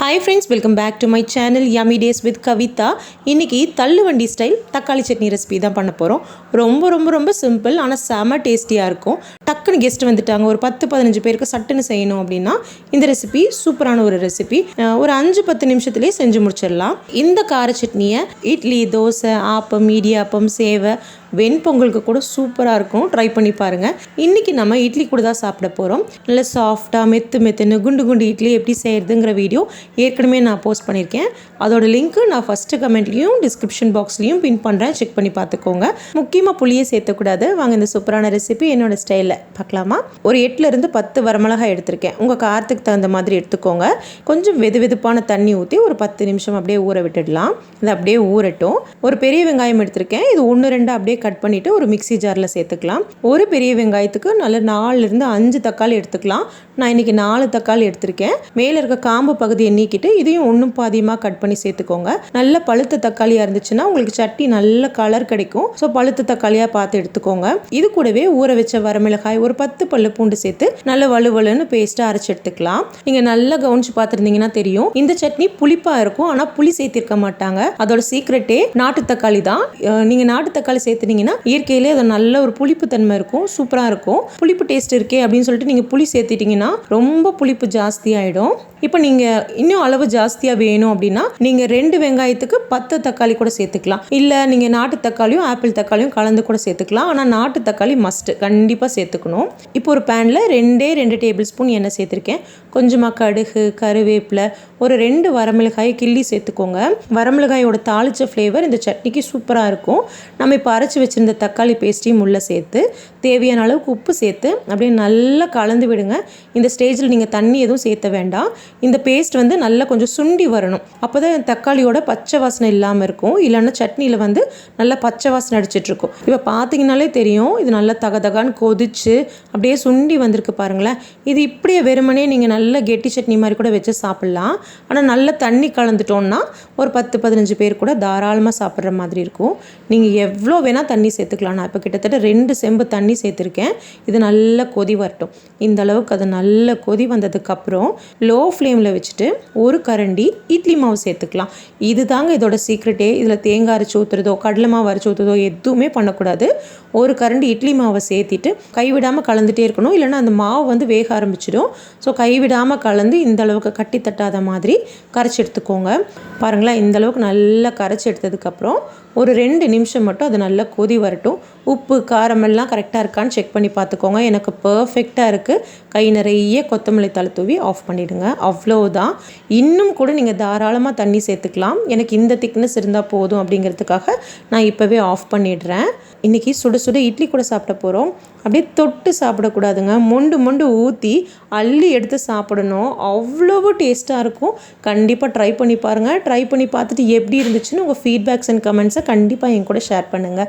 Hi friends welcome back to my channel yummy days with Kavitha இன்றைக்கி தள்ளுவண்டி style தக்காளி chutney recipe தான் பண்ண போகிறோம் ரொம்ப ரொம்ப ரொம்ப சிம்பிள் ஆனால் செம டேஸ்டியாக இருக்கும். டக்குன்னு கெஸ்ட் வந்துட்டாங்க. ஒரு பத்து பதினஞ்சு பேருக்கு சட்டுன்னு செய்யணும் அப்படின்னா இந்த ரெசிபி சூப்பரான ஒரு ரெசிபி ஒரு அஞ்சு பத்து நிமிஷத்துலேயே செஞ்சு முடிச்சிடலாம். இந்த கார சட்னியை இட்லி தோசை ஆப்பம் இடியாப்பம் சேவை வெண்பொங்கலுக்கு கூட சூப்பராக இருக்கும். ட்ரை பண்ணி பாருங்கள் இன்றைக்கி நம்ம இட்லி கூட தான் சாப்பிட போகிறோம் நல்ல சாஃப்டாக மெத்து மெத்துன்னு குண்டு குண்டு இட்லி எப்படி செய்கிறதுங்கிற வீடியோ ஏற்கனவே நான் போஸ்ட் பண்ணியிருக்கேன். அதோட லிங்க்கு நான் ஃபஸ்ட்டு கமெண்ட்லேயும் டிஸ்கிரிப்ஷன் பாக்ஸ்லேயும் பின் பண்ணுறேன் செக் பண்ணி பார்த்துக்கோங்க. முக்கியமாக புளியை சேர்த்தக்கூடாது. வாங்க இந்த சூப்பரான ரெசிபி என்னோட ஸ்டைலில் பார்க்கலாமா? ஒரு எட்டுலேருந்து பத்து வரமிளகாய் எடுத்திருக்கேன். உங்கள் காரத்துக்கு தகுந்த மாதிரி எடுத்துக்கோங்க. கொஞ்சம் வெது வெதுப்பான தண்ணி ஊற்றி ஒரு பத்து நிமிஷம் அப்படியே ஊற விட்டுடலாம். இது அப்படியே ஊறட்டும். ஒரு பெரிய வெங்காயம் எடுத்திருக்கேன். இது ஒன்று ரெண்டு அப்படியே கட் பண்ணிவிட்டு ஒரு மிக்சி ஜாரில் சேர்த்துக்கலாம். ஒரு பெரிய வெங்காயத்துக்கு நல்ல நாலுலேருந்து அஞ்சு தக்காளி எடுத்துக்கலாம். நான் இன்றைக்கி நாலு தக்காளி எடுத்திருக்கேன். மேலே இருக்க காம்பு பகுதியை நீக்கிட்டு இதையும் ஒன்றும் பாதியமாக கட் பண்ணி சேர்த்துக்கோங்க. நல்ல பழுத்த தக்காளியாக இருந்துச்சுன்னா உங்களுக்கு சட்னி நல்ல கலர் கிடைக்கும். ஸோ பழுத்த தக்காளியாக பார்த்து எடுத்துக்கோங்க. இது கூடவே ஊற வச்ச வரமிளகாய் ஒரு பத்து பல்லு பூண்டு சேர்த்து நல்ல வலுவலுன்னு பேஸ்ட்டாக அரைச்சி எடுத்துக்கலாம். நீங்கள் நல்லா கவனிச்சு பார்த்துருந்தீங்கன்னா தெரியும். இந்த சட்னி புளிப்பாக இருக்கும். ஆனால் புளி சேர்த்திருக்க மாட்டாங்க. அதோட சீக்ரெட்டே நாட்டு தக்காளி தான். நீங்கள் நாட்டு தக்காளி சேர்த்து சேர்த்துனீங்கன்னா இயற்கையிலே அது நல்ல ஒரு புளிப்பு தன்மை இருக்கும் சூப்பராக இருக்கும். புளிப்பு டேஸ்ட் இருக்கே அப்படின்னு சொல்லிட்டு நீங்கள் புளி சேர்த்துட்டிங்கன்னா ரொம்ப புளிப்பு ஜாஸ்தி ஆகிடும் இப்போ நீங்கள் இன்னும் அளவு ஜாஸ்தியாக வேணும் அப்படின்னா நீங்கள் ரெண்டு வெங்காயத்துக்கு பத்து தக்காளி கூட சேர்த்துக்கலாம். இல்லை நீங்கள் நாட்டு தக்காளியும் ஆப்பிள் தக்காளியும் கலந்து கூட சேர்த்துக்கலாம். ஆனால் நாட்டு தக்காளி மஸ்ட்டு கண்டிப்பாக சேர்த்துக்கணும். இப்போ ஒரு பேனில் ரெண்டே ரெண்டு டேபிள் ஸ்பூன் எண்ணெய் சேர்த்துருக்கேன். கொஞ்சமாக கடுகு கருவேப்பிலை ஒரு ரெண்டு வரமிளகாயை கிள்ளி சேர்த்துக்கோங்க. வரமிளகாயோட தாளித்த ஃப்ளேவர் இந்த சட்னிக்கு சூப்பராக இருக்கும். நம்ம இப்போ அரைச்சி வச்சுருந்த தக்காளி பேஸ்ட்டையும் உள்ளே சேர்த்து தேவையான அளவுக்கு உப்பு சேர்த்து அப்படியே நல்லா கலந்து விடுங்க. இந்த ஸ்டேஜில் நீங்கள் தண்ணி எதுவும் சேர்த்த வேண்டாம். இந்த பேஸ்ட் வந்து நல்லா கொஞ்சம் சுண்டி வரணும். அப்போ தான் தக்காளியோட பச்சை வாசனை இல்லாமல் இருக்கும். இல்லைன்னா சட்னியில் வந்து நல்லா பச்சை வாசனை அடிச்சிட்ருக்கும் இப்போ பார்த்தீங்கனாலே தெரியும் இது நல்லா தகதகான்னு கொதிச்சு அப்படியே சுண்டி வந்திருக்கு பாருங்களேன். இது இப்படியே வெறுமனே நீங்கள் நல்ல கெட்டி சட்னி மாதிரி கூட வச்சு சாப்பிட்லாம். ஆனால் நல்ல தண்ணி கலந்துட்டோன்னா ஒரு பத்து பதினஞ்சு பேர் கூட தாராளமாக சாப்பிட்ற மாதிரி இருக்கும். நீங்கள் எவ்வளோ வேணால் தண்ணி சேர்த்துக்கலாம். நான் இப்போ கிட்டத்தட்ட ரெண்டு செம்பு தண்ணி சேர்த்துருக்கேன். இது நல்லா கொதி வரட்டும். இந்த அளவுக்கு அது நல்ல கொதி வந்ததுக்கப்புறம் லோ ஃப்ளேமில் வச்சுட்டு ஒரு கரண்டி இட்லி மாவு சேர்த்துக்கலாம். இது தாங்க இதோட சீக்ரெட்டே இதில் தேங்காய் அரைச்சி ஊற்றுறதோ கடலை மாவு அரைச்சி ஊற்றுறதோ எதுவுமே பண்ணக்கூடாது. ஒரு கரண்டி இட்லி மாவை சேர்த்திட்டு கைவிடாமல் கலந்துகிட்டே இருக்கணும். இல்லைன்னா அந்த மாவு வந்து வேக ஆரம்பிச்சிடும். ஸோ கைவிடாமல் கலந்து இந்த அளவுக்கு கட்டி தட்டாத மாதிரி கரைச்சி எடுத்துக்கோங்க. பாருங்களேன் இந்த அளவுக்கு நல்லா கரைச்சி எடுத்ததுக்கப்புறம் ஒரு ரெண்டு நிமிஷம் மட்டும் அது நல்லா கொதி வரட்டும். உப்பு காரமெல்லாம் கரெக்டாக இருக்கான்னு செக் பண்ணி பார்த்துக்கோங்க. எனக்கு பர்ஃபெக்டாக இருக்குது கை நிறைய கொத்தமல்லி தலை தூவி ஆஃப் பண்ணிவிடுங்க அவ்வளோதான் இன்னும் கூட நீங்கள் தாராளமாக தண்ணி சேர்த்துக்கலாம். எனக்கு இந்த திக்னஸ் இருந்தால் போதும் அப்படிங்கிறதுக்காக நான் இப்போவே ஆஃப் பண்ணிடுறேன். இன்றைக்கி சுட சுட இட்லி கூட சாப்பிட போகிறோம் அப்படியே தொட்டு சாப்பிடக்கூடாதுங்க. மொண்டு மொண்டு ஊற்றி அள்ளி எடுத்து சாப்பிடணும். அவ்வளவு டேஸ்ட்டாக இருக்கும். கண்டிப்பாக ட்ரை பண்ணி பாருங்கள் ட்ரை பண்ணி பார்த்துட்டு எப்படி இருந்துச்சுன்னு உங்கள் ஃபீட்பேக்ஸ் அண்ட் கமெண்ட்ஸை கண்டிப்பாக என் கூட ஷேர் பண்ணுங்கள்